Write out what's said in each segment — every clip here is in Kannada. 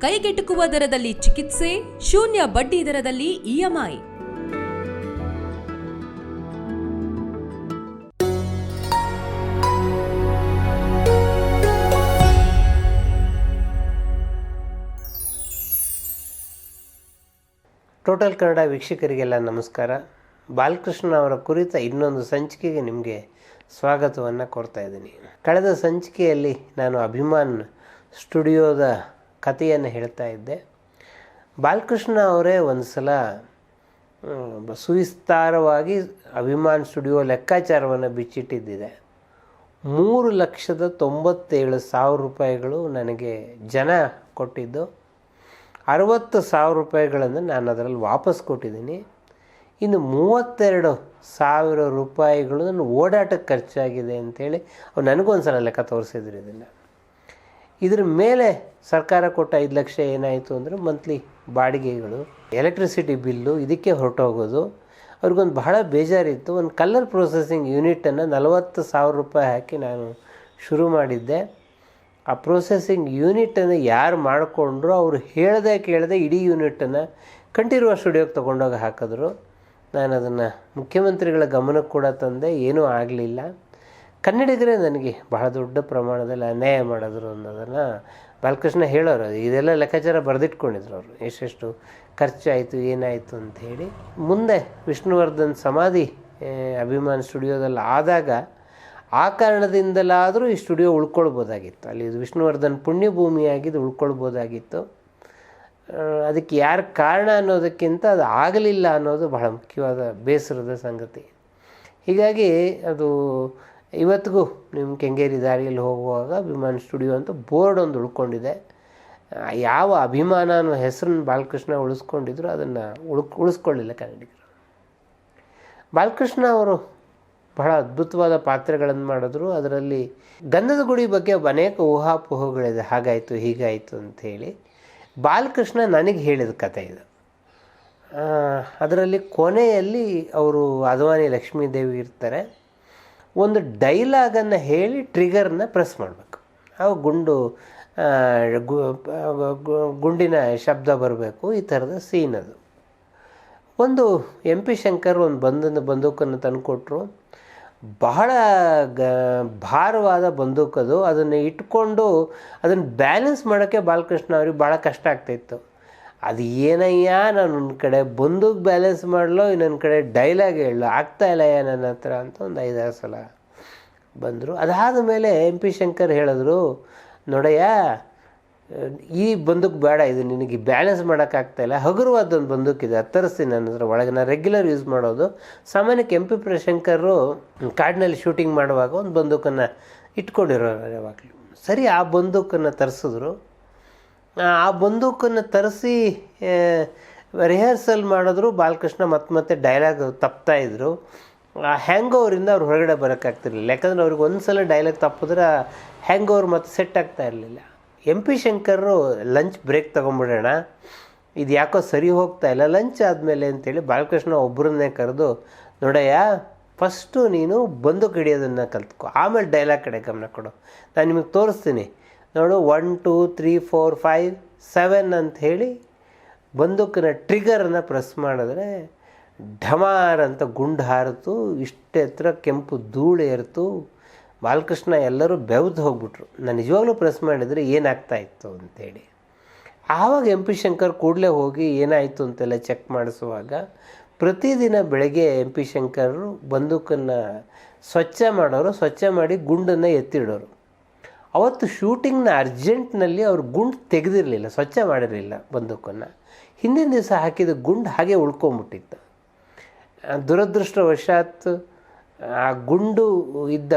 ಕೈಗೆಟುಕುವ ದರದಲ್ಲಿ ಚಿಕಿತ್ಸೆ, ಶೂನ್ಯ ಬಡ್ಡಿ ದರದಲ್ಲಿ ಇಎಂಐ ಟೋಟಲ್ ಕನ್ನಡ ವೀಕ್ಷಕರಿಗೆಲ್ಲ ನಮಸ್ಕಾರ. ಬಾಲಕೃಷ್ಣ ಅವರ ಕುರಿತ ಇನ್ನೊಂದು ಸಂಚಿಕೆಗೆ ನಿಮಗೆ ಸ್ವಾಗತವನ್ನು ಕೊಡ್ತಾ ಇದ್ದೀನಿ. ಕಳೆದ ಸಂಚಿಕೆಯಲ್ಲಿ ನಾನು ಅಭಿಮಾನ್ ಸ್ಟುಡಿಯೋದ ಕಥೆಯನ್ನು ಹೇಳ್ತಾ ಇದ್ದೆ. ಬಾಲಕೃಷ್ಣ ಅವರೇ ಒಂದು ಸಲ ಸುವಿಸ್ತಾರವಾಗಿ ಅಭಿಮಾನ್ ಸ್ಟುಡಿಯೋ ಲೆಕ್ಕಾಚಾರವನ್ನು ಬಿಚ್ಚಿಟ್ಟಿದ್ದಿದೆ. ಮೂರು ಲಕ್ಷದ ತೊಂಬತ್ತೇಳು ಸಾವಿರ ರೂಪಾಯಿಗಳು ನನಗೆ ಜನ ಕೊಟ್ಟಿದ್ದು. ಅರವತ್ತು ಸಾವಿರ ರೂಪಾಯಿಗಳನ್ನು ನಾನು ಅದರಲ್ಲಿ ವಾಪಸ್ ಕೊಟ್ಟಿದ್ದೀನಿ. ಇನ್ನು ಮೂವತ್ತೆರಡು ಸಾವಿರ ರೂಪಾಯಿಗಳು ನನ್ನ ಓಡಾಟಕ್ಕೆ ಖರ್ಚಾಗಿದೆ ಅಂಥೇಳಿ ಅವ್ರು ನನಗೊಂದು ಸಲ ಲೆಕ್ಕ ತೋರಿಸಿದ್ರು ಇದನ್ನು. ಇದ್ರ ಮೇಲೆ ಸರ್ಕಾರ ಕೊಟ್ಟ ಐದು ಲಕ್ಷ ಏನಾಯಿತು ಅಂದರೆ ಮಂತ್ಲಿ ಬಾಡಿಗೆಗಳು ಎಲೆಕ್ಟ್ರಿಸಿಟಿ ಬಿಲ್ಲು, ಇದಕ್ಕೆ ಹೊರಟೋಗೋದು. ಅವ್ರಿಗೊಂದು ಬಹಳ ಬೇಜಾರಿತ್ತು. ಒಂದು ಕಲರ್ ಪ್ರೊಸೆಸಿಂಗ್ ಯೂನಿಟನ್ನು ನಲವತ್ತು ಸಾವಿರ ರೂಪಾಯಿ ಹಾಕಿ ನಾನು ಶುರು ಮಾಡಿದ್ದೆ. ಆ ಪ್ರೊಸೆಸಿಂಗ್ ಯೂನಿಟನ್ನು ಯಾರು ಮಾಡಿಕೊಂಡ್ರು ಅವರು ಹೇಳ್ದೆ ಕೇಳದೆ ಇಡೀ ಯೂನಿಟನ್ನು ಕಂಠೀರುವ ಸ್ಟುಡಿಯೋಗೆ ತೊಗೊಂಡೋಗಿ ಹಾಕಿದ್ರು. ನಾನು ಅದನ್ನು ಮುಖ್ಯಮಂತ್ರಿಗಳ ಗಮನಕ್ಕೆ ಕೂಡ ತಂದೆ, ಏನೂ ಆಗಲಿಲ್ಲ. ಕನ್ನಡಿಗರೇ ನನಗೆ ಬಹಳ ದೊಡ್ಡ ಪ್ರಮಾಣದಲ್ಲಿ ಅನ್ಯಾಯ ಮಾಡಿದ್ರು ಅನ್ನೋದನ್ನು ಬಾಲಕೃಷ್ಣ ಹೇಳೋರು ಇದೆಲ್ಲ ಲೆಕ್ಕಾಚಾರ ಬರೆದಿಟ್ಕೊಂಡಿದ್ರು ಅವರು. ಎಷ್ಟೆಷ್ಟು ಖರ್ಚಾಯಿತು, ಏನಾಯಿತು ಅಂತ ಹೇಳಿ. ಮುಂದೆ ವಿಷ್ಣುವರ್ಧನ್ ಸಮಾಧಿ ಅಭಿಮಾನ್ ಸ್ಟುಡಿಯೋದಲ್ಲಿ ಆದಾಗ ಆ ಕಾರಣದಿಂದಲಾದರೂ ಈ ಸ್ಟುಡಿಯೋ ಉಳ್ಕೊಳ್ಬೋದಾಗಿತ್ತು. ಅಲ್ಲಿ ಇದು ವಿಷ್ಣುವರ್ಧನ್ ಪುಣ್ಯಭೂಮಿಯಾಗಿದ್ದು ಉಳ್ಕೊಳ್ಬೋದಾಗಿತ್ತು. ಅದಕ್ಕೆ ಯಾರು ಕಾರಣ ಅನ್ನೋದಕ್ಕಿಂತ ಅದು ಆಗಲಿಲ್ಲ ಅನ್ನೋದು ಬಹಳ ಮುಖ್ಯವಾದ ಬೇಸರದ ಸಂಗತಿ. ಹೀಗಾಗಿ ಅದು ಇವತ್ತಿಗೂ ನಿಮ್ಮ ಕೆಂಗೇರಿ ದಾರಿಯಲ್ಲಿ ಹೋಗುವಾಗ ಅಭಿಮಾನ್ ಸ್ಟುಡಿಯೋ ಅಂತ ಬೋರ್ಡ್ ಒಂದು ಉಳ್ಕೊಂಡಿದೆ. ಯಾವ ಅಭಿಮಾನ ಅನ್ನೋ ಹೆಸರನ್ನು ಬಾಲಕೃಷ್ಣ ಉಳಿಸ್ಕೊಂಡಿದ್ರು ಅದನ್ನು ಉಳ್ಕ್, ಉಳಿಸ್ಕೊಳ್ಳಿಲ್ಲ ಕನ್ನಡಿಗರು. ಬಾಲಕೃಷ್ಣ ಅವರು ಬಹಳ ಅದ್ಭುತವಾದ ಪಾತ್ರಗಳನ್ನು ಮಾಡಿದ್ರು. ಅದರಲ್ಲಿ ಗಂಧದ ಗುಡಿ ಬಗ್ಗೆ ಅನೇಕ ಊಹಾಪೋಹಗಳಿದೆ. ಹಾಗಾಯಿತು, ಹೀಗಾಯಿತು ಅಂಥೇಳಿ ಬಾಲಕೃಷ್ಣ ನನಗೆ ಹೇಳಿದ ಕತೆ ಇದು. ಅದರಲ್ಲಿ ಕೊನೆಯಲ್ಲಿ ಅವರು ಅದ್ವಾನಿ ಲಕ್ಷ್ಮೀದೇವಿ ಇರ್ತಾರೆ. ಒಂದು ಡೈಲಾಗನ್ನು ಹೇಳಿ ಟ್ರಿಗರ್ನ ಪ್ರೆಸ್ ಮಾಡಬೇಕು. ಆ ಗುಂಡು ಗುಂಡಿನ ಶಬ್ದ ಬರಬೇಕು, ಈ ಥರದ ಸೀನ್ ಅದು. ಒಂದು ಎಂ ಪಿ ಶಂಕರ್ ಒಂದು ಬಂದನ್ನು ಬಂದೂಕನ್ನು ತಂದುಕೊಟ್ರು. ಬಹಳ ಗ, ಭಾರವಾದ ಬಂದೂಕದು ಅದನ್ನು ಇಟ್ಕೊಂಡು, ಅದನ್ನು ಬ್ಯಾಲೆನ್ಸ್ ಮಾಡೋಕ್ಕೆ ಬಾಲಕೃಷ್ಣ ಅವ್ರಿಗೆ ಭಾಳ ಕಷ್ಟ ಆಗ್ತಾಯಿತ್ತು ಅದು ಏನಯ್ಯ ನಾನು ಒಂದು ಕಡೆ ಬಂದೂಕ್ ಬ್ಯಾಲೆನ್ಸ್ ಮಾಡಲೋ, ಇನ್ನೊಂದು ಕಡೆ ಡೈಲಾಗ್ ಹೇಳೋ ಆಗ್ತಾ ಇಲ್ಲಯ್ಯ ನನ್ನ ಹತ್ರ ಅಂತ ಒಂದು ಐದಾರು ಸಲ ಬಂದರು. ಅದಾದ ಮೇಲೆ ಎಂ ಪಿ ಶಂಕರ್ ಹೇಳಿದ್ರು, ನೋಡಯ್ಯ, ಈ ಬಂದೂಕ್ ಬೇಡ, ಇದು ನಿನಗೆ ಬ್ಯಾಲೆನ್ಸ್ ಮಾಡೋಕ್ಕಾಗ್ತಾಯಿಲ್ಲ ಹಗುರವಾದೊಂದು ಬಂದೂಕಿದೆ ತರಿಸ್ತೀನಿ ನನ್ನ ಹತ್ರ, ಒಳಗೆ ನಾನು ರೆಗ್ಯುಲರ್ ಯೂಸ್ ಮಾಡೋದು. ಸಾಮಾನ್ಯಕ್ಕೆ ಎಂ ಪಿ ಪ್ರಶಂಕರು ಕಾಡಿನಲ್ಲಿ ಶೂಟಿಂಗ್ ಮಾಡುವಾಗ ಒಂದು ಬಂದೂಕನ್ನು ಇಟ್ಕೊಂಡಿರೋರು ಯಾವಾಗಲೂ. ಸರಿ, ಆ ಬಂದೂಕನ್ನು ತರಿಸಿದ್ರು. ಆ ಬಂದೂಕನ್ನು ತರಿಸಿ ರಿಹರ್ಸಲ್ ಮಾಡಿದ್ರು ಬಾಲಕೃಷ್ಣ ಮತ್ತೆ ಮತ್ತೆ ಡೈಲಾಗ್ ತಪ್ತಾ ಇದ್ರು. ಆ ಹ್ಯಾಂಗ್ ಓವರಿಂದ ಅವ್ರು ಹೊರಗಡೆ ಬರೋಕ್ಕಾಗ್ತಿರ್ಲಿಲ್ಲ. ಯಾಕಂದರೆ ಅವ್ರಿಗೆ ಒಂದು ಸಲ ಡೈಲಾಗ್ ತಪ್ಪಿದ್ರೆ ಹ್ಯಾಂಗ್ ಓವರ್ ಮತ್ತೆ ಸೆಟ್ ಆಗ್ತಾ ಇರಲಿಲ್ಲ. M P Shankar lunch break ತೊಗೊಂಬಿಡೋಣ ಇದು ಯಾಕೋ ಸರಿ ಹೋಗ್ತಾ ಇಲ್ಲ ಲಂಚ್ ಆದಮೇಲೆ ಅಂತೇಳಿ ಬಾಲಕೃಷ್ಣ ಒಬ್ಬರನ್ನೇ ಕರೆದು, ನೋಡಯ್ಯ ಫಸ್ಟು ನೀನು ಬಂದೂಕು ಹಿಡಿಯೋದನ್ನು ಕಲ್ತ್ಕೊ, ಆಮೇಲೆ ಡೈಲಾಗ್ ಕಡೆ ಗಮನ ಕೊಡು. ನಾನು ನಿಮಗೆ ತೋರಿಸ್ತೀನಿ. ನೋಡು one two three four five seven ಅಂತ ಹೇಳಿ ಬಂದೂಕಿನ ಟ್ರಿಗರನ್ನು ಪ್ರೆಸ್ ಮಾಡಿದ್ರೆ ಢಮಾರ್ ಅಂತ ಗುಂಡು ಹಾರಿತು ಇಷ್ಟೆತ್ರ ಕೆಂಪು ಧೂಳು ಏರ್ತು, ಬಾಲಕೃಷ್ಣ ಎಲ್ಲರೂ ಬೆವ್ದು ಹೋಗ್ಬಿಟ್ರು. ನಾನು ನಿಜವಾಗ್ಲೂ ಪ್ರೆಸ್ ಮಾಡಿದರೆ ಏನಾಗ್ತಾ ಇತ್ತು ಅಂತೇಳಿ ಆವಾಗ ಎಂ ಪಿ ಶಂಕರ್ ಕೂಡಲೇ ಹೋಗಿ ಏನಾಯಿತು ಅಂತೆಲ್ಲ ಚೆಕ್ ಮಾಡಿಸುವಾಗ ಪ್ರತಿದಿನ ಬೆಳಗ್ಗೆ ಎಂ ಪಿ ಶಂಕರ್ ಬಂದೂಕನ್ನು ಸ್ವಚ್ಛ ಮಾಡೋರು, ಸ್ವಚ್ಛ ಮಾಡಿ ಗುಂಡನ್ನು ಎತ್ತಿಡೋರು. ಅವತ್ತು ಶೂಟಿಂಗ್ನ ಅರ್ಜೆಂಟ್ನಲ್ಲಿ ಅವ್ರು ಗುಂಡು ತೆಗೆದಿರಲಿಲ್ಲ, ಸ್ವಚ್ಛ ಮಾಡಿರಲಿಲ್ಲ ಬಂದೂಕನ್ನು. ಹಿಂದಿನ ದಿವಸ ಹಾಕಿದ ಗುಂಡು ಹಾಗೆ ಉಳ್ಕೊಂಬಿಟ್ಟಿತ್ತು. ದುರದೃಷ್ಟವಶಾತ್ ಆ ಗುಂಡು ಇದ್ದ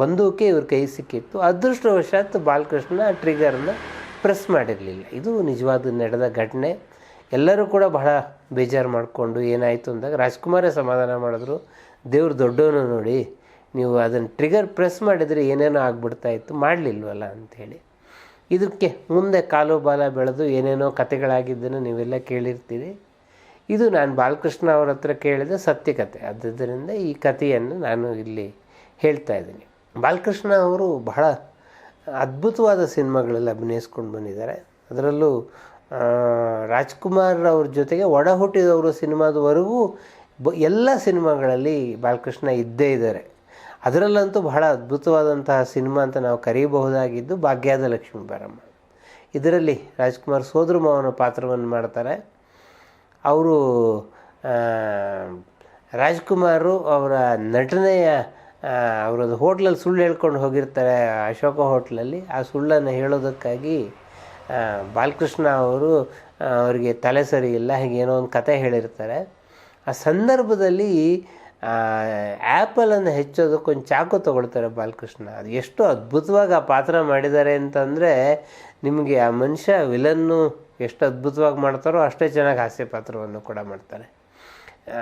ಬಂದೂಕೆ ಇವ್ರ ಕೈ ಸಿಕ್ಕಿತ್ತು. ಅದೃಷ್ಟವಶಾತ್ ಬಾಲಕೃಷ್ಣ ಟ್ರಿಗರ್ನ ಪ್ರೆಸ್ ಮಾಡಿರಲಿಲ್ಲ. ಇದು ನಿಜವಾದ ನಡೆದ ಘಟನೆ. ಎಲ್ಲರೂ ಕೂಡ ಬಹಳ ಬೇಜಾರು ಮಾಡಿಕೊಂಡು ಏನಾಯಿತು ಅಂದಾಗ ರಾಜ್ಕುಮಾರೇ ಸಮಾಧಾನ ಮಾಡಿದ್ರು. ದೇವ್ರು ದೊಡ್ಡವನು ನೋಡಿ. ನೀವು ಅದನ್ನು ಟ್ರಿಗರ್ ಪ್ರೆಸ್ ಮಾಡಿದರೆ ಏನೇನೋ ಆಗ್ಬಿಡ್ತಾ ಇತ್ತು, ಮಾಡಲಿಲ್ವಲ್ಲ ಅಂಥೇಳಿ. ಇದಕ್ಕೆ ಮುಂದೆ ಕಾಲು ಬಾಲ ಬೆಳೆದು ಏನೇನೋ ಕತೆಗಳಾಗಿದ್ದನ್ನು ನೀವೆಲ್ಲ ಕೇಳಿರ್ತೀರಿ. ಇದು ನಾನು ಬಾಲಕೃಷ್ಣ ಅವ್ರ ಹತ್ರ ಕೇಳಿದ ಸತ್ಯಕತೆ ಆದ್ದರಿಂದ ಈ ಕಥೆಯನ್ನು ನಾನು ಇಲ್ಲಿ ಹೇಳ್ತಾ ಇದ್ದೀನಿ. ಬಾಲಕೃಷ್ಣ ಅವರು ಬಹಳ ಅದ್ಭುತವಾದ ಸಿನಿಮಾಗಳಲ್ಲಿ ಅಭಿನಯಿಸ್ಕೊಂಡು ಬಂದಿದ್ದಾರೆ. ಅದರಲ್ಲೂ ರಾಜ್ಕುಮಾರ್ ಅವ್ರ ಜೊತೆಗೆ ಒಡ ಹುಟ್ಟಿದವರು ಸಿನಿಮಾದವರೆಗೂ ಬ, ಎಲ್ಲ ಸಿನಿಮಾಗಳಲ್ಲಿ ಬಾಲಕೃಷ್ಣ ಇದ್ದೇ ಇದ್ದಾರೆ. ಅದರಲ್ಲಂತೂ ಬಹಳ ಅದ್ಭುತವಾದಂತಹ ಸಿನಿಮಾ ಅಂತ ನಾವು ಕರೆಯಬಹುದಾಗಿದ್ದು ಭಾಗ್ಯದ ಲಕ್ಷ್ಮೀ ಬಾರಮ್ಮ ಇದರಲ್ಲಿ ರಾಜ್ಕುಮಾರ್ ಸೋದರ ಪಾತ್ರವನ್ನು ಮಾಡ್ತಾರೆ. ಅವರು ರಾಜ್ಕುಮಾರು ಅವರ ನಟನೆಯ ಅವರದು ಹೋಟ್ಲಲ್ಲಿ ಸುಳ್ಳು ಹೇಳ್ಕೊಂಡು ಹೋಗಿರ್ತಾರೆ ಅಶೋಕ ಹೋಟ್ಲಲ್ಲಿ. ಆ ಸುಳ್ಳನ್ನು ಹೇಳೋದಕ್ಕಾಗಿ ಬಾಲಕೃಷ್ಣ ಅವರು ಅವರಿಗೆ ತಲೆ ಸರಿ ಇಲ್ಲ ಹೀಗೆ ಏನೋ ಒಂದು ಕತೆ ಹೇಳಿರ್ತಾರೆ. ಆ ಸಂದರ್ಭದಲ್ಲಿ ಆ್ಯಪಲನ್ನು ಹೆಚ್ಚೋದಕ್ಕೊಂದು ಚಾಕು ತೊಗೊಳ್ತಾರೆ ಬಾಲಕೃಷ್ಣ. ಅದು ಎಷ್ಟು ಅದ್ಭುತವಾಗಿ ಆ ಪಾತ್ರ ಮಾಡಿದ್ದಾರೆ ಅಂತಂದರೆ ನಿಮಗೆ ಆ ಮನುಷ್ಯ ವಿಲನ್ನು ಎಷ್ಟು ಅದ್ಭುತವಾಗಿ ಮಾಡ್ತಾರೋ ಅಷ್ಟೇ ಚೆನ್ನಾಗಿ ಹಾಸ್ಯ ಪಾತ್ರವನ್ನು ಕೂಡ ಮಾಡ್ತಾರೆ.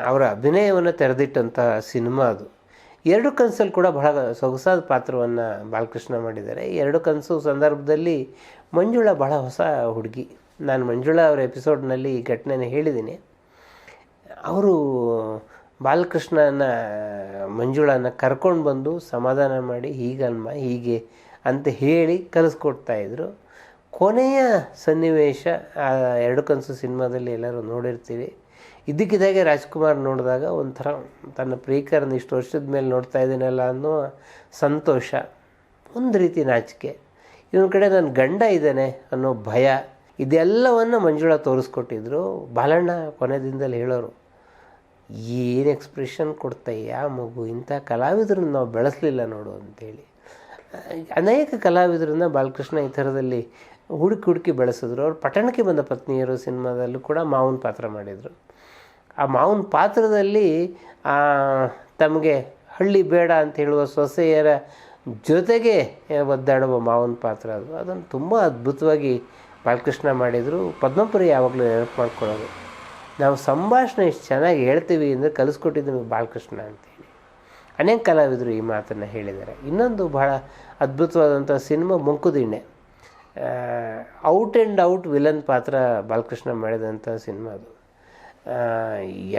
ಅವರ ಅಭಿನಯವನ್ನು ತೆರೆದಿಟ್ಟಂತಹ ಸಿನಿಮಾ ಅದು. ಎರಡು ಕನಸಲ್ಲಿ ಕೂಡ ಬಹಳ ಸೊಗಸಾದ ಪಾತ್ರವನ್ನು ಬಾಲಕೃಷ್ಣ ಮಾಡಿದ್ದಾರೆ. ಎರಡು ಕನಸು ಸಂದರ್ಭದಲ್ಲಿ ಮಂಜುಳಾ ಬಹಳ ಹೊಸ ಹುಡುಗಿ. ನಾನು ಮಂಜುಳಾ ಅವರ ಎಪಿಸೋಡ್ನಲ್ಲಿ ಈ ಘಟನೆನ ಹೇಳಿದ್ದೀನಿ. ಅವರು ಬಾಲಕೃಷ್ಣನ, ಮಂಜುಳನ ಕರ್ಕೊಂಡು ಬಂದು ಸಮಾಧಾನ ಮಾಡಿ ಹೀಗಲ್ಮ ಹೀಗೆ ಅಂತ ಹೇಳಿ ಕಲಿಸ್ಕೊಡ್ತಾಯಿದ್ರು ಕೊನೆಯ ಸನ್ನಿವೇಶ, ಆ ಎರಡು ಕನಸು ಸಿನಿಮಾದಲ್ಲಿ ಎಲ್ಲರೂ ನೋಡಿರ್ತೀವಿ. ಇದ್ದಕ್ಕಿದ್ದಾಗೆ ರಾಜ್ಕುಮಾರ್ ನೋಡಿದಾಗ ಒಂಥರ ತನ್ನ ಪ್ರೀಕರನ್ನ ಇಷ್ಟು ವರ್ಷದ ಮೇಲೆ ನೋಡ್ತಾ ಇದ್ದೀನಲ್ಲ ಅನ್ನೋ ಸಂತೋಷ, ಒಂದು ರೀತಿ ನಾಚಿಕೆ. ಇವನ ಕಡೆ ನನ್ನ ಗಂಡ ಇದ್ದಾನೆ ಅನ್ನೋ ಭಯ, ಇದೆಲ್ಲವನ್ನು ಮಂಜುಳ ತೋರಿಸ್ಕೊಟ್ಟಿದ್ರು. ಬಾಲಣ್ಣ ಕೊನೆ ದಿನದಲ್ಲಿ ಹೇಳೋರು ಏನು ಎಕ್ಸ್ಪ್ರೆಷನ್ ಕೊಡ್ತಯ್ಯ ಮಗು? ಇಂಥ ಕಲಾವಿದರನ್ನು ನಾವು ಬೆಳೆಸಲಿಲ್ಲ ನೋಡು ಅಂತೇಳಿ. ಅನೇಕ ಕಲಾವಿದರನ್ನು ಬಾಲಕೃಷ್ಣ ಈ ಥರದಲ್ಲಿ ಹುಡುಕಿ ಹುಡುಕಿ ಬೆಳೆಸಿದ್ರು. ಅವ್ರು ಪಟ್ಟಣಕ್ಕೆ ಬಂದ ಪತ್ನಿಯರು ಸಿನಿಮಾದಲ್ಲೂ ಕೂಡ ಮಾವನ ಪಾತ್ರ ಮಾಡಿದರು. ಆ ಮಾವನ ಪಾತ್ರದಲ್ಲಿ ತಮಗೆ ಹಳ್ಳಿ ಬೇಡ ಅಂತ ಹೇಳುವ ಸೊಸೆಯರ ಜೊತೆಗೆ ಒದ್ದಾಡುವ ಮಾವನ ಪಾತ್ರ ಅದು. ಅದನ್ನು ತುಂಬ ಅದ್ಭುತವಾಗಿ ಬಾಲಕೃಷ್ಣ ಮಾಡಿದರು. ಪದ್ಮಪುರಿ ಯಾವಾಗಲೂ ನೆನಪು ಮಾಡ್ಕೊಳ್ಳೋದು. ನಾವು ಸಂಭಾಷಣೆ ಎಷ್ಟು ಚೆನ್ನಾಗಿ ಹೇಳ್ತೀವಿ ಅಂದರೆ ಕಲಿಸ್ಕೊಟ್ಟಿದ್ದು ನಮಗೆ ಬಾಲಕೃಷ್ಣ ಅಂತೇಳಿ. ಅನೇಕ ಕಲಾವಿದರು ಈ ಮಾತನ್ನು ಹೇಳಿದ್ದಾರೆ. ಇನ್ನೊಂದು ಬಹಳ ಅದ್ಭುತವಾದಂಥ cinema Mankudinne. Out and out villain ಪಾತ್ರ ಬಾಲಕೃಷ್ಣ ಮಾಡಿದಂಥ ಸಿನಿಮಾ ಅದು.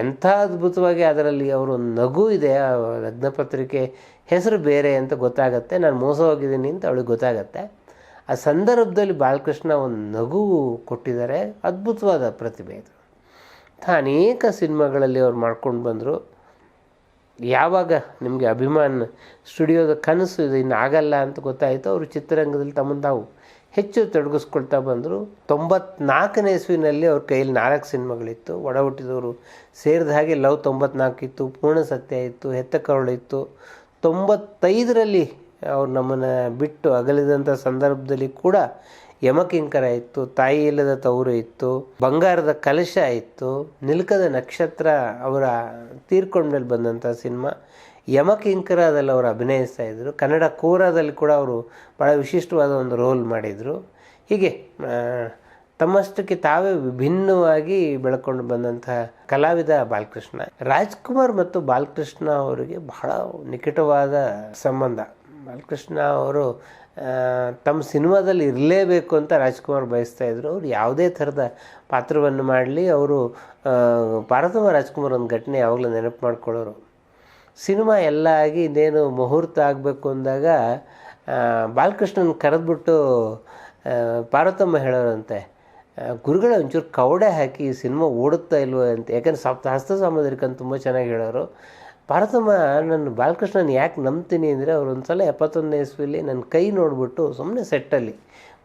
ಎಂಥ ಅದ್ಭುತವಾಗಿ ಅದರಲ್ಲಿ ಅವರು ನಗು ಇದೆ, ಆ ಲಗ್ನಪತ್ರಿಕೆ ಹೆಸರು ಬೇರೆ ಅಂತ ಗೊತ್ತಾಗತ್ತೆ, ನಾನು ಮೋಸ ಹೋಗಿದ್ದೀನಿ ಅಂತ ಅವಳಿಗೆ ಗೊತ್ತಾಗತ್ತೆ. ಆ ಸಂದರ್ಭದಲ್ಲಿ ಬಾಲಕೃಷ್ಣ ಒಂದು ನಗು ಕೊಟ್ಟಿದ್ದಾರೆ, ಅದ್ಭುತವಾದ ಪ್ರತಿಭೆ ಇದು. ಅನೇಕ ಸಿನಿಮಾಗಳಲ್ಲಿ ಅವ್ರು ಮಾಡ್ಕೊಂಡು ಬಂದರು. ಯಾವಾಗ ನಿಮಗೆ ಅಭಿಮಾನ ಸ್ಟುಡಿಯೋದ ಕನಸು ಇದು ಇನ್ನು ಆಗಲ್ಲ ಅಂತ ಗೊತ್ತಾಯಿತು ಅವರು ಚಿತ್ರರಂಗದಲ್ಲಿ ತಮ್ಮನ್ನು ತಾವು ಹೆಚ್ಚು ತೊಡಗಿಸ್ಕೊಳ್ತಾ ಬಂದರು. ತೊಂಬತ್ನಾಲ್ಕನೇ ಇಸ್ವಿನಲ್ಲಿ ಅವ್ರ ಕೈಯಲ್ಲಿ ನಾಲ್ಕು ಸಿನಿಮಾಗಳಿತ್ತು. ಒಡ ಹುಟ್ಟಿದವರು ಸೇರಿದ ಹಾಗೆ ಲವ್ ತೊಂಬತ್ನಾಲ್ಕು ಇತ್ತು ಪೂರ್ಣ ಸತ್ಯ ಇತ್ತು ಹೆತ್ತ ಕರುಳಿತ್ತು ತೊಂಬತ್ತೈದರಲ್ಲಿ ಅವ್ರು ನಮ್ಮನ್ನು ಬಿಟ್ಟು ಅಗಲಿದಂಥ ಸಂದರ್ಭದಲ್ಲಿ ಕೂಡ ಯಮಕಿಂಕರ ಇತ್ತು, ತಾಯಿ ಇಲ್ಲದ ತವರು ಇತ್ತು, ಬಂಗಾರದ ಕಲಶ ಇತ್ತು, ನಿಲ್ಕದ ನಕ್ಷತ್ರ ಅವರ ತೀರ್ಕೊಂಡ್ಮೇಲೆ ಬಂದಂಥ ಸಿನಿಮಾ. ಯಮಕಿಂಕರದಲ್ಲಿ ಅವರು ಅಭಿನಯಿಸ್ತಾ ಇದ್ದರು ಕನ್ನಡ ಕೋರಾದಲ್ಲಿ ಕೂಡ ಅವರು ಭಾಳ ವಿಶಿಷ್ಟವಾದ ಒಂದು ರೋಲ್ ಮಾಡಿದರು. ಹೀಗೆ ತಮ್ಮಷ್ಟಕ್ಕೆ ತಾವೇ ವಿಭಿನ್ನವಾಗಿ ಬೆಳ್ಕೊಂಡು ಬಂದಂತಹ ಕಲಾವಿದ ಬಾಲಕೃಷ್ಣ. ರಾಜ್ಕುಮಾರ್ ಮತ್ತು ಬಾಲಕೃಷ್ಣ ಅವರಿಗೆ ಬಹಳ ನಿಕಟವಾದ ಸಂಬಂಧ. ಬಾಲಕೃಷ್ಣ ಅವರು ತಮ್ಮ ಸಿನಿಮಾದಲ್ಲಿ ಇರಲೇಬೇಕು ಅಂತ ರಾಜ್ಕುಮಾರ್ ಬಯಸ್ತಾ ಇದ್ರು. ಅವ್ರು ಯಾವುದೇ ಥರದ ಪಾತ್ರವನ್ನು ಮಾಡಲಿ, ಅವರು ಪಾರ್ವತಮ್ಮ ರಾಜ್ಕುಮಾರ್ ಒಂದು ಘಟನೆ ಯಾವಾಗಲೂ ನೆನಪು ಮಾಡ್ಕೊಳ್ಳೋರು. ಸಿನಿಮಾ ಎಲ್ಲ ಆಗಿ ಇನ್ನೇನು ಮುಹೂರ್ತ ಆಗಬೇಕು ಅಂದಾಗ ಬಾಲಕೃಷ್ಣನ ಕರೆದ್ಬಿಟ್ಟು ಪಾರ್ವತಮ್ಮ ಹೇಳೋರಂತೆ ಗುರುಗಳ ಒಂಚೂರು ಕವಡೆ ಹಾಕಿ ಈ ಸಿನಿಮಾ ಓಡುತ್ತಾ ಇಲ್ವೋ ಅಂತ. ಯಾಕಂದ್ರೆ ಸಪ್ತ ಹಸ್ತ ಅಂತ ತುಂಬ ಚೆನ್ನಾಗಿ ಹೇಳೋರು. ಪಾರ್ವತಮ್ಮ ನಾನು ಬಾಲಕೃಷ್ಣನ ಯಾಕೆ ನಂಬ್ತೀನಿ ಅಂದರೆ ಅವ್ರು ಒಂದು ಸಲ ಎಪ್ಪತ್ತೊಂದನೇ ಇಸ್ವಿಲಿ ನನ್ನ ಕೈ ನೋಡಿಬಿಟ್ಟು ಸುಮ್ಮನೆ ಸೆಟ್ಟಲ್ಲಿ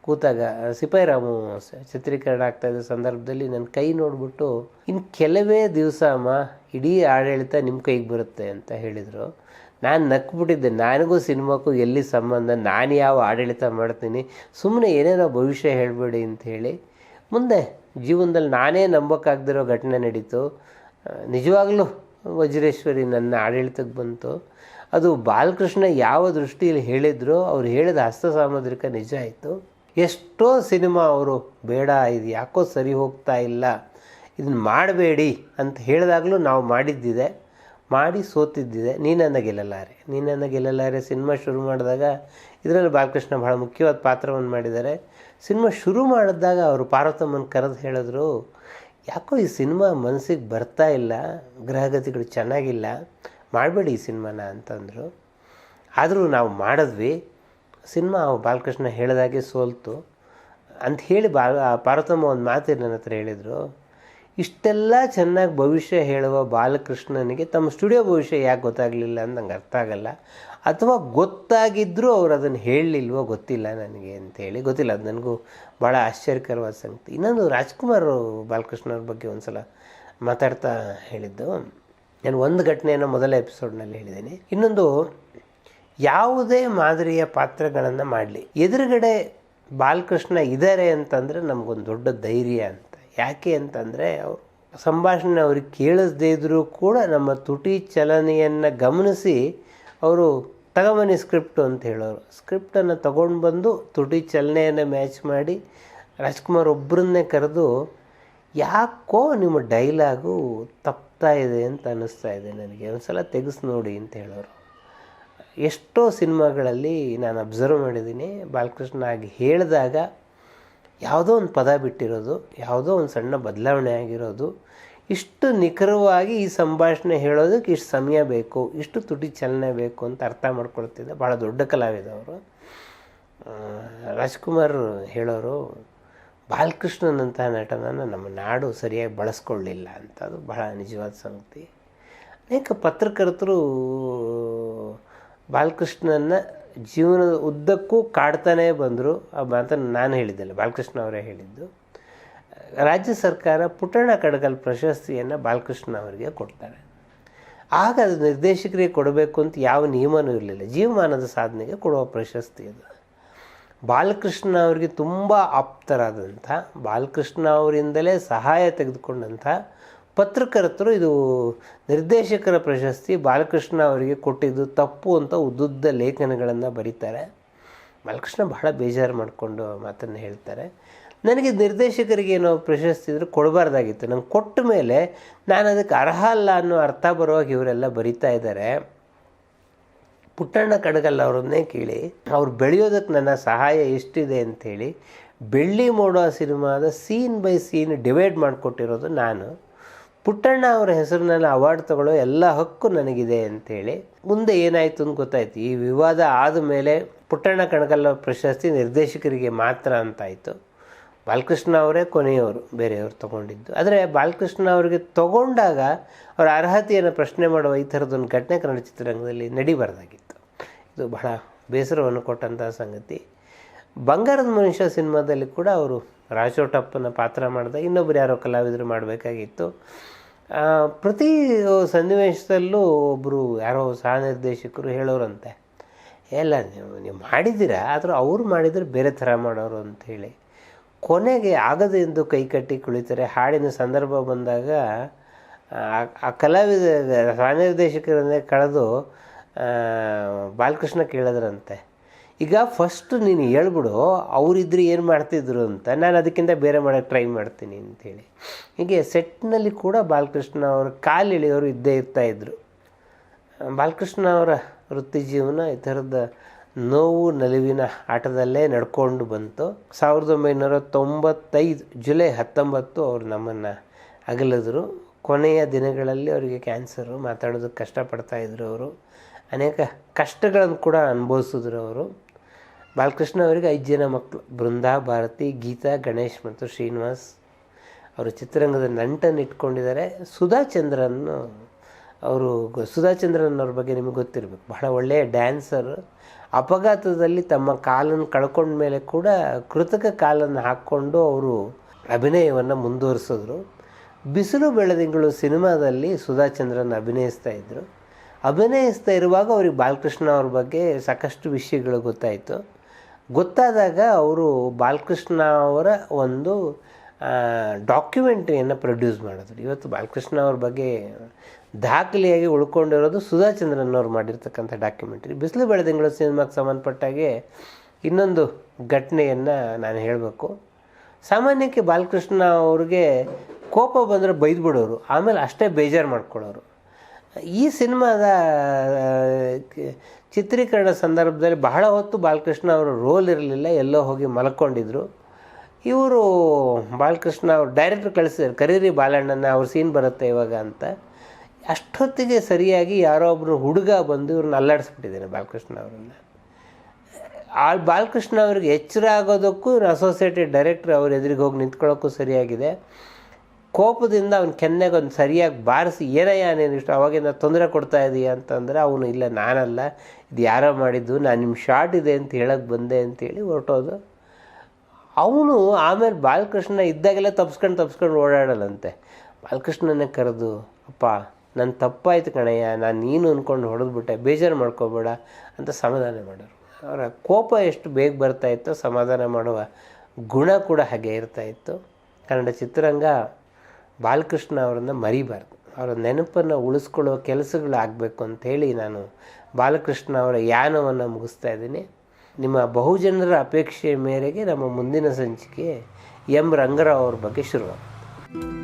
ಕೂತಾಗ ಸಿಪಾಯಿ ರಾಮು ಸ- ಚಿತ್ರೀಕರಣ ಆಗ್ತಾಯಿದ್ದ ಸಂದರ್ಭದಲ್ಲಿ ನನ್ನ ಕೈ ನೋಡಿಬಿಟ್ಟು ಇನ್ನು ಕೆಲವೇ ದಿವಸ ಅಮ್ಮ, ಇಡೀ ಆಡಳಿತ ನಿಮ್ಮ ಕೈಗೆ ಬರುತ್ತೆ ಅಂತ ಹೇಳಿದರು. ನಾನು ನಕ್ಬಿಟ್ಟಿದ್ದೆ. ನನಗೂ ಸಿನಿಮಾಕ್ಕೂ ಎಲ್ಲಿ ಸಂಬಂಧ? ನಾನು ಯಾವ ಆಡಳಿತ ಮಾಡ್ತೀನಿ? ಸುಮ್ಮನೆ ಏನೇನೋ ಭವಿಷ್ಯ ಹೇಳಬೇಡಿ ಅಂತ ಹೇಳಿ, ಮುಂದೆ ಜೀವನದಲ್ಲಿ ನಾನೇ ನಂಬೋಕ್ಕಾಗದಿರೋ ಘಟನೆ ನಡೀತು. ನಿಜವಾಗ್ಲೂ ವಜ್ರೇಶ್ವರಿ ನನ್ನ ಆಡಳಿತಕ್ಕೆ ಬಂತು. ಅದು ಬಾಲಕೃಷ್ಣ ಯಾವ ದೃಷ್ಟಿಯಲ್ಲಿ ಹೇಳಿದ್ರು ಅವ್ರು ಹೇಳಿದ ಹಸ್ತ ಸಾಮುದ್ರಿಕ ನಿಜ ಆಯಿತು. ಎಷ್ಟೋ ಸಿನಿಮಾ ಅವರು, ಬೇಡ, ಇದು ಯಾಕೋ ಸರಿ ಹೋಗ್ತಾ ಇಲ್ಲ ಇದನ್ನು ಮಾಡಬೇಡಿ ಅಂತ ಹೇಳಿದಾಗಲೂ ನಾವು ಮಾಡಿದ್ದಿದೆ, ಮಾಡಿ ಸೋತಿದ್ದಿದೆ. ನೀನನ್ನ ಗೆಲ್ಲಲಾರೆ ನೀನನ್ನ ಗೆಲ್ಲಲಾರೆ ಸಿನಿಮಾ ಶುರು ಮಾಡಿದಾಗ, ಇದರಲ್ಲಿ ಬಾಲಕೃಷ್ಣ ಬಹಳ ಮುಖ್ಯವಾದ ಪಾತ್ರವನ್ನು ಮಾಡಿದ್ದಾರೆ. ಸಿನಿಮಾ ಶುರು ಮಾಡಿದಾಗ ಅವರು ಪಾರ್ವತಮ್ಮನ ಕರೆದು ಹೇಳಿದ್ರು ಯಾಕೋ ಈ ಸಿನಿಮಾ ಮನಸ್ಸಿಗೆ ಬರ್ತಾ ಇಲ್ಲ, ಗ್ರಹಗತಿಗಳು ಚೆನ್ನಾಗಿಲ್ಲ, ಮಾಡಬೇಡಿ ಈ ಸಿನಿಮಾನ ಅಂತಂದರು. ಆದರೂ ನಾವು ಮಾಡಿದ್ವಿ. ಸಿನಿಮಾ ಬಾಲಕೃಷ್ಣ ಹೇಳಿದಾಗೆ ಸೋಲ್ತು. ಅಂತ ಹೇಳಿ ಬಾ ಪಾರ್ವತಮ್ಮ ಒಂದು ಮಾತು ನನ್ನ ಹತ್ರ ಹೇಳಿದರು. ಇಷ್ಟೆಲ್ಲ ಚೆನ್ನಾಗಿ ಭವಿಷ್ಯ ಹೇಳುವ ಬಾಲಕೃಷ್ಣನಿಗೆ ತಮ್ಮ ಸ್ಟುಡಿಯೋ ಭವಿಷ್ಯ ಯಾಕೆ ಗೊತ್ತಾಗಲಿಲ್ಲ ಅಂತ ನಂಗೆ ಅರ್ಥ ಆಗಲ್ಲ. ಅಥವಾ ಗೊತ್ತಾಗಿದ್ದರೂ ಅವ್ರು ಅದನ್ನು ಹೇಳಲಿಲ್ವೋ ಗೊತ್ತಿಲ್ಲ ನನಗೆ ಅಂತೇಳಿ ಗೊತ್ತಿಲ್ಲ, ಅದು ನನಗೂ ಭಾಳ ಆಶ್ಚರ್ಯಕರವಾದ ಸಂಗತಿ. ಇನ್ನೊಂದು ರಾಜ್ಕುಮಾರ್ ಬಾಲಕೃಷ್ಣವ್ರ ಬಗ್ಗೆ ಒಂದು ಸಲ ಮಾತಾಡ್ತಾ ಹೇಳಿದ್ದು. ನಾನು ಒಂದು ಘಟನೆಯನ್ನು ಮೊದಲ ಎಪಿಸೋಡ್ನಲ್ಲಿ ಹೇಳಿದ್ದೀನಿ. ಇನ್ನೊಂದು, ಯಾವುದೇ ಮಾದರಿಯ ಪಾತ್ರಗಳನ್ನು ಮಾಡಲಿ. ಎದುರುಗಡೆ ಬಾಲಕೃಷ್ಣ ಇದ್ದಾರೆ ಅಂತಂದರೆ ನಮಗೊಂದು ದೊಡ್ಡ ಧೈರ್ಯ ಅಂತ. ಯಾಕೆ ಅಂತಂದರೆ ಅವರು ಸಂಭಾಷಣೆ ಅವ್ರಿಗೆ ಕೇಳಿಸ್ದೇ ಇದ್ದರೂ ಕೂಡ ನಮ್ಮ ತುಟಿ ಚಲನೆಯನ್ನು ಗಮನಿಸಿ ಅವರು ತಗೊಂಬನ್ನಿ ಸ್ಕ್ರಿಪ್ಟು ಅಂತ ಹೇಳೋರು. ಸ್ಕ್ರಿಪ್ಟನ್ನು ತೊಗೊಂಡು ಬಂದು ತುಟಿ ಚಲನೆಯನ್ನು ಮ್ಯಾಚ್ ಮಾಡಿ ರಾಜ್ಕುಮಾರ್ ಒಬ್ಬರನ್ನೇ ಕರೆದು, ಯಾಕೋ ನಿಮ್ಮ ಡೈಲಾಗು ತಪ್ತಾ ಇದೆ ಅಂತ ಅನ್ನಿಸ್ತಾ ಇದೆ ನನಗೆ. ಒಂದು ಸಲ ತೆಗೆಸಿ ನೋಡಿ ಅಂತ ಹೇಳೋರು. ಎಷ್ಟೋ ಸಿನಿಮಾಗಳಲ್ಲಿ ನಾನು ಅಬ್ಸರ್ವ್ ಮಾಡಿದ್ದೀನಿ. ಬಾಲಕೃಷ್ಣ ಆಗಿ ಹೇಳಿದಾಗ ಯಾವುದೋ ಒಂದು ಪದ ಬಿಟ್ಟಿರೋದು, ಯಾವುದೋ ಒಂದು ಸಣ್ಣ ಬದಲಾವಣೆ ಆಗಿರೋದು ಇಷ್ಟು ನಿಖರವಾಗಿ ಈ ಸಂಭಾಷಣೆ ಹೇಳೋದಕ್ಕೆ ಇಷ್ಟು ಸಮಯ ಬೇಕು, ಇಷ್ಟು ತುಟಿ ಚಲನೆ ಬೇಕು ಅಂತ ಅರ್ಥ ಮಾಡ್ಕೊಳ್ತಿದ್ದೆ. ಭಾಳ ದೊಡ್ಡ ಕಲಾವಿದ ಅವರು ರಾಜ್ಕುಮಾರ್ ಹೇಳೋರು ಬಾಲಕೃಷ್ಣನಂತಹ ನಟನನ್ನು ನಮ್ಮ ನಾಡು ಸರಿಯಾಗಿ ಬಳಸ್ಕೊಳ್ಳಿಲ್ಲ ಅಂತ. ಅದು ಬಹಳ ನಿಜವಾದ ಸಂಗತಿ. ಅನೇಕ ಪತ್ರಕರ್ತರು ಬಾಲಕೃಷ್ಣನ ಜೀವನದ ಉದ್ದಕ್ಕೂ ಕಾಡ್ತಾನೇ ಬಂದರು ಆ ಮಾತನ್ನು ನಾನು ಹೇಳಿದ್ದಲ್ಲ, ಬಾಲಕೃಷ್ಣ ಅವರೇ ಹೇಳಿದ್ದು. ರಾಜ್ಯ ಸರ್ಕಾರ ಪುಟ್ಟಣ ಕಡಗಲ್ ಪ್ರಶಸ್ತಿಯನ್ನು ಬಾಲಕೃಷ್ಣ ಅವರಿಗೆ ಕೊಡ್ತಾರೆ. ಆಗ ಅದು ನಿರ್ದೇಶಕರಿಗೆ ಕೊಡಬೇಕು ಅಂತ ಯಾವ ನಿಯಮನೂ ಇರಲಿಲ್ಲ. ಜೀವಮಾನದ ಸಾಧನೆಗೆ ಕೊಡುವ ಪ್ರಶಸ್ತಿ ಅದು. ಬಾಲಕೃಷ್ಣ ಅವರಿಗೆ ತುಂಬ ಆಪ್ತರಾದಂಥ, ಬಾಲಕೃಷ್ಣ ಅವರಿಂದಲೇ ಸಹಾಯ ತೆಗೆದುಕೊಂಡಂಥ ಪತ್ರಕರ್ತರು ಇದು ನಿರ್ದೇಶಕರ ಪ್ರಶಸ್ತಿ, ಬಾಲಕೃಷ್ಣ ಅವರಿಗೆ ಕೊಟ್ಟಿದ್ದು ತಪ್ಪು ಅಂತ ಉದ್ದುದ್ದ ಲೇಖನಗಳನ್ನು ಬರೀತಾರೆ. ಬಾಲಕೃಷ್ಣ ಬಹಳ ಬೇಜಾರು ಮಾಡಿಕೊಂಡು ಮಾತನ್ನು ಹೇಳ್ತಾರೆ. ನನಗೆ ನಿರ್ದೇಶಕರಿಗೆ ಏನೋ ಪ್ರಶಸ್ತಿ ಇದ್ದರೆ ಕೊಡಬಾರ್ದಾಗಿತ್ತು. ನಂಗೆ ಕೊಟ್ಟ ಮೇಲೆ ನಾನು ಅದಕ್ಕೆ ಅರ್ಹ ಅಲ್ಲ ಅನ್ನೋ ಅರ್ಥ ಬರುವಾಗ ಇವರೆಲ್ಲ ಬರಿತಾ ಇದ್ದಾರೆ ಪುಟ್ಟಣ್ಣ ಕಡಗಲ್ ಅವರನ್ನೇ ಕೇಳಿ, ಅವ್ರು ಬೆಳೆಯೋದಕ್ಕೆ ನನ್ನ ಸಹಾಯ ಎಷ್ಟಿದೆ ಅಂಥೇಳಿ ಬೆಳ್ಳಿ ಮೋಡೋ ಸಿನಿಮಾದ ಸೀನ್ ಬೈ ಸೀನ್ ಡಿವೈಡ್ ಮಾಡಿಕೊಟ್ಟಿರೋದು ನಾನು. ಪುಟ್ಟಣ್ಣ ಅವರ ಹೆಸರಿನಲ್ಲಿ ಅವಾರ್ಡ್ ತಗೊಳ್ಳೋ ಎಲ್ಲ ಹಕ್ಕು ನನಗಿದೆ ಅಂಥೇಳಿ ಮುಂದೆ ಏನಾಯಿತು ಅಂತ ಗೊತ್ತಾಯ್ತು. ಈ ವಿವಾದ ಆದ ಮೇಲೆ ಪುಟ್ಟಣ್ಣ ಕಣಕಲ್ಲ ಪ್ರಶಸ್ತಿ ನಿರ್ದೇಶಕರಿಗೆ ಮಾತ್ರ ಅಂತಾಯಿತು. ಬಾಲಕೃಷ್ಣ ಅವರೇ ಕೊನೆಯವರು, ಬೇರೆಯವರು ತೊಗೊಂಡಿದ್ದು. ಆದರೆ ಬಾಲಕೃಷ್ಣ ಅವರಿಗೆ ತಗೊಂಡಾಗ ಅವರ ಅರ್ಹತೆಯನ್ನು ಪ್ರಶ್ನೆ ಮಾಡುವ ಈ ಥರದೊಂದು ಘಟನೆ ಕನ್ನಡ ಚಿತ್ರರಂಗದಲ್ಲಿ ನಡಿಬಾರ್ದಾಗಿತ್ತು. ಇದು ಬಹಳ ಬೇಸರವನ್ನು ಕೊಟ್ಟಂತಹ ಸಂಗತಿ. ಬಂಗಾರದ ಮನುಷ್ಯ ಸಿನಿಮಾದಲ್ಲಿ ಕೂಡ ಅವರು ರಾಜೋಟಪ್ಪನ ಪಾತ್ರ ಮಾಡಿದ ಇನ್ನೊಬ್ಬರು ಯಾರೋ ಕಲಾವಿದರು ಮಾಡಬೇಕಾಗಿತ್ತು. ಪ್ರತಿ ಸನ್ನಿವೇಶದಲ್ಲೂ ಒಬ್ಬರು ಯಾರೋ ಸಹ ನಿರ್ದೇಶಕರು ಹೇಳೋರಂತೆ ಎಲ್ಲ ನೀವು ನೀವು ಮಾಡಿದ್ದೀರಾ? ಆದರೂ ಅವರು ಮಾಡಿದರೆ ಬೇರೆ ಥರ ಮಾಡೋರು ಅಂಥೇಳಿ ಕೊನೆಗೆ ಆಗದು ಎಂದು ಕೈ ಕಟ್ಟಿ ಕುಳಿತಾರೆ. ಹಾಡಿನ ಸಂದರ್ಭ ಬಂದಾಗ, ಆ- ಕಲಾವಿದ ನಿರ್ದೇಶಕರನ್ನೇ ಕಳೆದು ಬಾಲಕೃಷ್ಣ ಕೇಳಿದ್ರಂತೆ. ಈಗ ಫಸ್ಟ್ ನೀನು ಹೇಳ್ಬಿಡು, ಅವರಿದ್ರೆ ಏನು ಮಾಡ್ತಿದ್ರು ಅಂತ. ನಾನು ಅದಕ್ಕಿಂತ ಬೇರೆ ಮಾಡೋಕ್ಕೆ ಟ್ರೈ ಮಾಡ್ತೀನಿ ಅಂತೇಳಿ. ಹೀಗೆ ಸೆಟ್ನಲ್ಲಿ ಕೂಡ ಬಾಲಕೃಷ್ಣ ಅವರು ಇಳಿಯೋರು ಇದ್ದೇ ಇರ್ತಾಯಿದ್ರು ಬಾಲಕೃಷ್ಣ ಅವರ ವೃತ್ತಿ ಜೀವನ, ಈ ಥರದ ನೋವು ನಲಿವಿನ ಆಟದಲ್ಲೇ ನಡ್ಕೊಂಡು ಬಂತು. ಸಾವಿರದ ಒಂಬೈನೂರ ತೊಂಬತ್ತೈದು ಜುಲೈ ಹತ್ತೊಂಬತ್ತು ಅವರು ನಮ್ಮನ್ನು ಅಗಲಿದ್ರು. ಕೊನೆಯ ದಿನಗಳಲ್ಲಿ ಅವರಿಗೆ ಕ್ಯಾನ್ಸರು ಮಾತಾಡೋದಕ್ಕೆ ಕಷ್ಟಪಡ್ತಾಯಿದ್ರು ಅವರು. ಅನೇಕ ಕಷ್ಟಗಳನ್ನು ಕೂಡ ಅನುಭವಿಸಿದ್ರು ಅವರು. ಬಾಲಕೃಷ್ಣ ಅವರಿಗೆ ಐದು ಜನ ಮಕ್ಕಳು ಬೃಂದಾ, ಭಾರತಿ, ಗೀತಾ, ಗಣೇಶ್ ಮತ್ತು ಶ್ರೀನಿವಾಸ್ ಅವರು ಚಿತ್ರರಂಗದ ನಂಟನ್ನು ಇಟ್ಕೊಂಡಿದ್ದಾರೆ. ಸುಧಾ ಚಂದ್ರನ್ ಅವರು ಸುಧಾಚಂದ್ರನ್ ಅವ್ರ ಬಗ್ಗೆ ನಿಮಗೆ ಗೊತ್ತಿರಬೇಕು. ಬಹಳ ಒಳ್ಳೆಯ ಡ್ಯಾನ್ಸರ್ ಅಪಘಾತದಲ್ಲಿ ತಮ್ಮ ಕಾಲನ್ನು ಕಳ್ಕೊಂಡ ಮೇಲೆ ಕೂಡ ಕೃತಕ ಕಾಲನ್ನು ಹಾಕ್ಕೊಂಡು ಅವರು ಅಭಿನಯವನ್ನು ಮುಂದುವರಿಸಿದ್ರು. ಬಿಸಿಲು ಬೆಳದಿಂಗಳು ಸಿನಿಮಾದಲ್ಲಿ ಸುಧಾ ಚಂದ್ರನ್ ಅಭಿನಯಿಸ್ತಾ ಇದ್ದರು ಅಭಿನಯಿಸ್ತಾ ಇರುವಾಗ ಅವ್ರಿಗೆ ಬಾಲಕೃಷ್ಣ ಅವ್ರ ಬಗ್ಗೆ ಸಾಕಷ್ಟು ವಿಷಯಗಳು ಗೊತ್ತಾಯಿತು. ಗೊತ್ತಾದಾಗ ಅವರು ಬಾಲಕೃಷ್ಣ ಅವರ ಒಂದು ಡಾಕ್ಯುಮೆಂಟ್ರಿಯನ್ನು ಪ್ರೊಡ್ಯೂಸ್ ಮಾಡಿದ್ರು. ಇವತ್ತು ಬಾಲಕೃಷ್ಣ ಅವ್ರ ಬಗ್ಗೆ ದಾಖಲೆಯಾಗಿ ಉಳ್ಕೊಂಡಿರೋದು ಸುಧಾ ಚಂದ್ರನ್ ಅವ್ರು ಮಾಡಿರ್ತಕ್ಕಂಥ ಡಾಕ್ಯುಮೆಂಟ್ರಿ ಬಿಸಿಲು ಬೆಳೆದಿಂಗಳು ಸಿನಿಮಾಗೆ ಸಂಬಂಧಪಟ್ಟಾಗೆ ಇನ್ನೊಂದು ಘಟನೆಯನ್ನು ನಾನು ಹೇಳಬೇಕು. ಸಾಮಾನ್ಯಕ್ಕೆ ಬಾಲಕೃಷ್ಣ ಅವ್ರಿಗೆ ಕೋಪ ಬಂದರೆ ಬೈದ್ಬಿಡೋರು, ಆಮೇಲೆ ಅಷ್ಟೇ ಬೇಜಾರು ಮಾಡ್ಕೊಳ್ಳೋರು. ಈ ಸಿನಿಮಾದ ಚಿತ್ರೀಕರಣ ಸಂದರ್ಭದಲ್ಲಿ ಬಹಳ ಹೊತ್ತು ಬಾಲಕೃಷ್ಣ ಅವರು ರೋಲ್ ಇರಲಿಲ್ಲ, ಎಲ್ಲೋ ಹೋಗಿ ಮಲ್ಕೊಂಡಿದ್ರು. ಇವರು ಬಾಲಕೃಷ್ಣ ಅವರು ಡೈರೆಕ್ಟ್ರ್ ಕಳಿಸಿದ್ರು, ಕರೀರಿ ಬಾಲಣ್ಣನ ಅವ್ರ ಸೀನ್ ಬರುತ್ತೆ ಇವಾಗ ಅಂತ. ಅಷ್ಟೊತ್ತಿಗೆ ಸರಿಯಾಗಿ ಯಾರೋ ಒಬ್ಬರು ಹುಡುಗ ಬಂದು ಇವ್ರನ್ನ ಅಲ್ಲಾಡಿಸ್ಬಿಟ್ಟಿದ್ದಾನೆ ಬಾಲಕೃಷ್ಣ ಅವರನ್ನ ಆ ಬಾಲಕೃಷ್ಣ ಅವ್ರಿಗೆ ಎಚ್ಚರ ಆಗೋದಕ್ಕೂ ಅಸೋಸಿಯೇಟೆಡ್ ಡೈರೆಕ್ಟ್ರ್ ಅವ್ರ ಎದುರಿಗೆ ಹೋಗಿ ನಿಂತ್ಕೊಳ್ಳೋಕ್ಕೂ ಸರಿಯಾಗಿದೆ. ಕೋಪದಿಂದ ಅವ್ನ ಕೆನ್ನೆಗೆ ಒಂದು ಸರಿಯಾಗಿ ಬಾರಿಸಿ ಏನಯ್ಯ ನೀನು ಇಷ್ಟು ಅವಾಗಿಂದ ತೊಂದರೆ ಕೊಡ್ತಾ ಇದೀಯ? ಅಂತಂದರೆ, ಅವನು ಇಲ್ಲ, ನಾನಲ್ಲ. ಇದು ಯಾರೋ ಮಾಡಿದ್ದು, ನಾನು ನಿಮ್ಮ ಶಾರ್ಟ್ ಇದೆ ಅಂತ ಹೇಳಕ್ಕೆ ಬಂದೆ ಅಂತೇಳಿ ಹೊರಟೋದು ಅವನು ಆಮೇಲೆ ಬಾಲಕೃಷ್ಣ ಇದ್ದಾಗೆಲ್ಲ ತಪ್ಸ್ಕೊಂಡು ತಪ್ಸ್ಕೊಂಡು ಓಡಾಡಲ್ಲಂತೆ. ಬಾಲಕೃಷ್ಣನೇ ಕರೆದು, ಅಪ್ಪ ನನ್ನ ತಪ್ಪಾಯ್ತು ಕಣಯ್ಯ, ನಾನು ನೀನು ಅಂದ್ಕೊಂಡು ಹೊಡೆದ್ಬಿಟ್ಟೆ ಬೇಜಾರು ಮಾಡ್ಕೋಬೇಡ ಅಂತ ಸಮಾಧಾನ ಮಾಡೋರು. ಅವರ ಕೋಪ ಎಷ್ಟು ಬೇಗ ಬರ್ತಾ ಇತ್ತೋ ಸಮಾಧಾನ ಮಾಡುವ ಗುಣ ಕೂಡ ಹಾಗೆ ಇರ್ತಾ ಇತ್ತು. ಕನ್ನಡ ಚಿತ್ರರಂಗ ಬಾಲಕೃಷ್ಣ ಅವರನ್ನ ಮರಿಬಾರ್ದು. ಅವರ ನೆನಪನ್ನು ಉಳಿಸ್ಕೊಳ್ಳೋ ಕೆಲಸಗಳು ಆಗಬೇಕು ಅಂಥೇಳಿ ನಾನು ಬಾಲಕೃಷ್ಣ ಅವರ ಯಾನವನ್ನು ಮುಗಿಸ್ತಾ ಇದ್ದೀನಿ. ನಿಮ್ಮ ಬಹುಜನರ ಅಪೇಕ್ಷೆಯ ಮೇರೆಗೆ ನಮ್ಮ ಮುಂದಿನ ಸಂಚಿಕೆ ಎಂ ರಂಗರಾವ್ ಅವ್ರ ಬಗ್ಗೆ ಶುರುವಾಗುತ್ತೆ.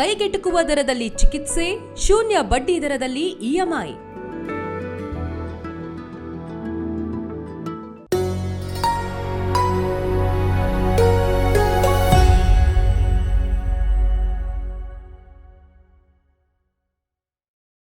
ಕೈಗೆಟುಕುವ ದರದಲ್ಲಿ ಚಿಕಿತ್ಸೆ ಶೂನ್ಯ ಬಡ್ಡಿ ದರದಲ್ಲಿ ಇಎಂಐ